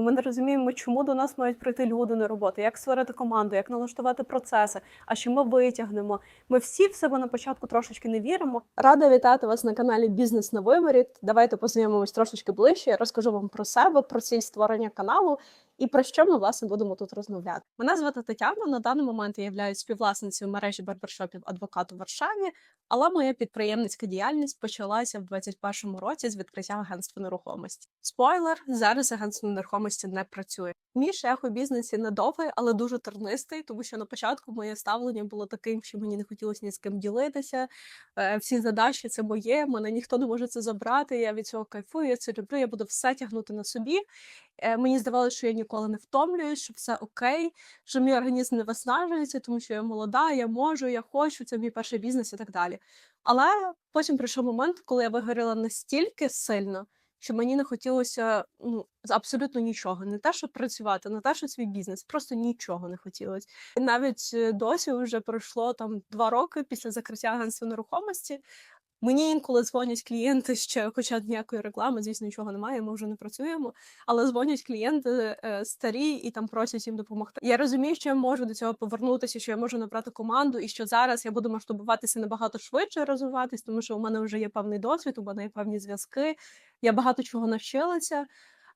Ми не розуміємо, чому до нас мають прийти люди на роботу, як створити команду, як налаштувати процеси, а що ми витягнемо. Ми всі в себе на початку трошечки не віримо. Рада вітати вас на каналі Бізнес на виморі. Давайте познайомимось трошечки ближче. Я розкажу вам про себе, про ціль створення каналу і про що ми власне будемо тут розмовляти. Мене звати Тетяна. На даний момент я являюсь співвласницею мережі барбершопів адвокат у Варшаві. Але моя підприємницька діяльність почалася в 2021 році з відкриття агентства нерухомості. Спойлер, зараз агентство нерухомості не працює. Мій шлях у бізнесі недовгий, але дуже тернистий, тому що на початку моє ставлення було таким, що мені не хотілося ні з ким ділитися. Е, Всі задачі це моє, мене ніхто не може це забрати. Я від цього кайфую, я це люблю. Я буду все тягнути на собі. Е, Мені здавалося, що я ніколи не втомлююсь, що все окей, що мій організм не виснажується, тому що я молода, я можу, я хочу, це мій перший бізнес і так далі. Але потім прийшов момент, коли я вигоріла настільки сильно, що мені не хотілося ну, абсолютно нічого. Не те, щоб працювати, не те, що свій бізнес, просто нічого не хотілося. І навіть е, досі вже пройшло там два роки після закриття агентства нерухомості. Мені інколи дзвонять клієнти ще, хоча ніякої реклами, звісно, нічого немає, ми вже не працюємо. Але дзвонять клієнти е, старі і там просять їм допомогти. Я розумію, що я можу до цього повернутися, що я можу набрати команду, і що зараз я буду масштабуватися набагато швидше розвиватись, тому що у мене вже є певний досвід, у мене є певні зв'язки. Я багато чого навчилася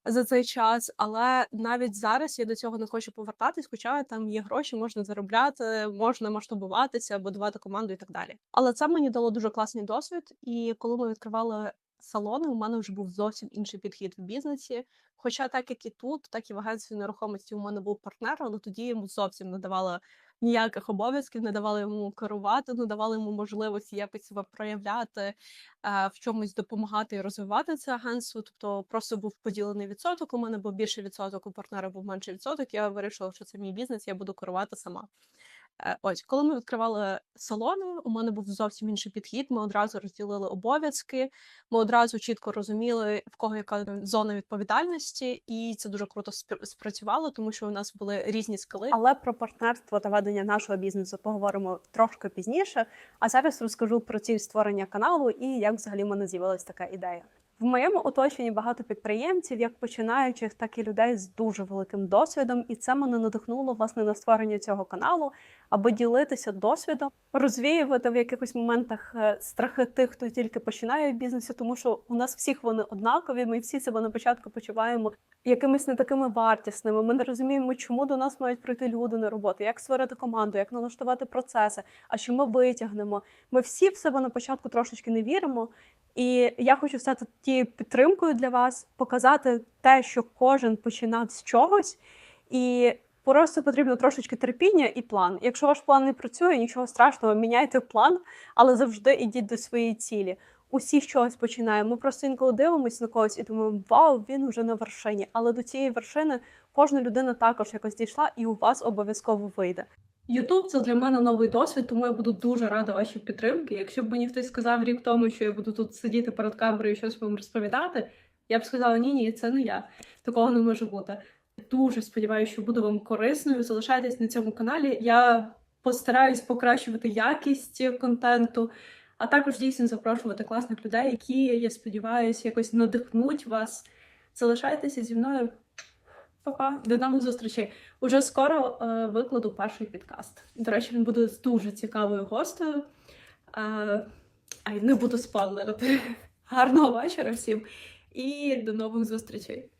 за цей час, але навіть зараз я до цього не хочу повертатись, хоча там є гроші, можна заробляти, можна масштабуватися, будувати команду і так далі. Але це мені дало дуже класний досвід. І коли ми відкривали салони, у мене вже був зовсім інший підхід в бізнесі. Хоча, так як і тут, так і в агентстві нерухомості у мене був партнер, але тоді йому зовсім не давала ніяких обов'язків, не давали йому керувати, не давали йому можливості якось себе проявляти, в чомусь допомагати і розвивати це агентство. Тобто просто був поділений відсоток. У мене був більший відсоток, у партнера був менший відсоток. Я вирішила, що це мій бізнес, я буду керувати сама. Е, Ось, коли ми відкривали салони, у мене був зовсім інший підхід. Ми одразу розділили обов'язки. Ми одразу чітко розуміли, в кого яка зона відповідальності, і це дуже круто спр- спрацювало, тому що у нас були різні скили. Але про партнерство та ведення нашого бізнесу поговоримо трошки пізніше. А зараз розкажу про ціль створення каналу і як взагалі в мене з'явилася така ідея. В моєму оточенні багато підприємців, як починаючих, так і людей з дуже великим досвідом, і це мене надихнуло власне на створення цього каналу, аби ділитися досвідом, розвіювати в якихось моментах е, страхи тих, хто тільки починає в бізнесі, тому що у нас всіх вони однакові. Ми всі себе на початку почуваємо якимись не такими вартісними. Ми не розуміємо, чому до нас мають прийти люди на роботу, як створити команду, як налаштувати процеси, а що ми витягнемо. Ми всі в себе на початку трошечки не віримо. І я хочу стати тією підтримкою для вас, показати те, що кожен починав з чогось, і просто потрібно трошечки терпіння і план. Якщо ваш план не працює, нічого страшного, міняйте план, але завжди йдіть до своєї цілі. Усі з чогось починаємо. Ми просто інколи дивимося на когось і думаємо, вау, він вже на вершині. Але до цієї вершини кожна людина також якось дійшла, і у вас обов'язково вийде. Ютуб це для мене новий досвід, тому я буду дуже рада вашій підтримки. Якщо б мені хтось сказав рік тому, що я буду тут сидіти перед камерою і щось вам розповідати, я б сказала: ні, ні, це не я. Такого не може бути. Дуже сподіваюся, що буду вам корисною. Залишайтесь на цьому каналі. Я постараюсь покращувати якість контенту, а також дійсно запрошувати класних людей, які, я сподіваюся, якось надихнуть вас. Залишайтеся зі мною. Па-па, до нових зустрічей. Уже скоро е, викладу перший підкаст. До речі, він буде з дуже цікавою гостею. Е, ай, не буду спойлерити. Гарного вечора всім і до нових зустрічей.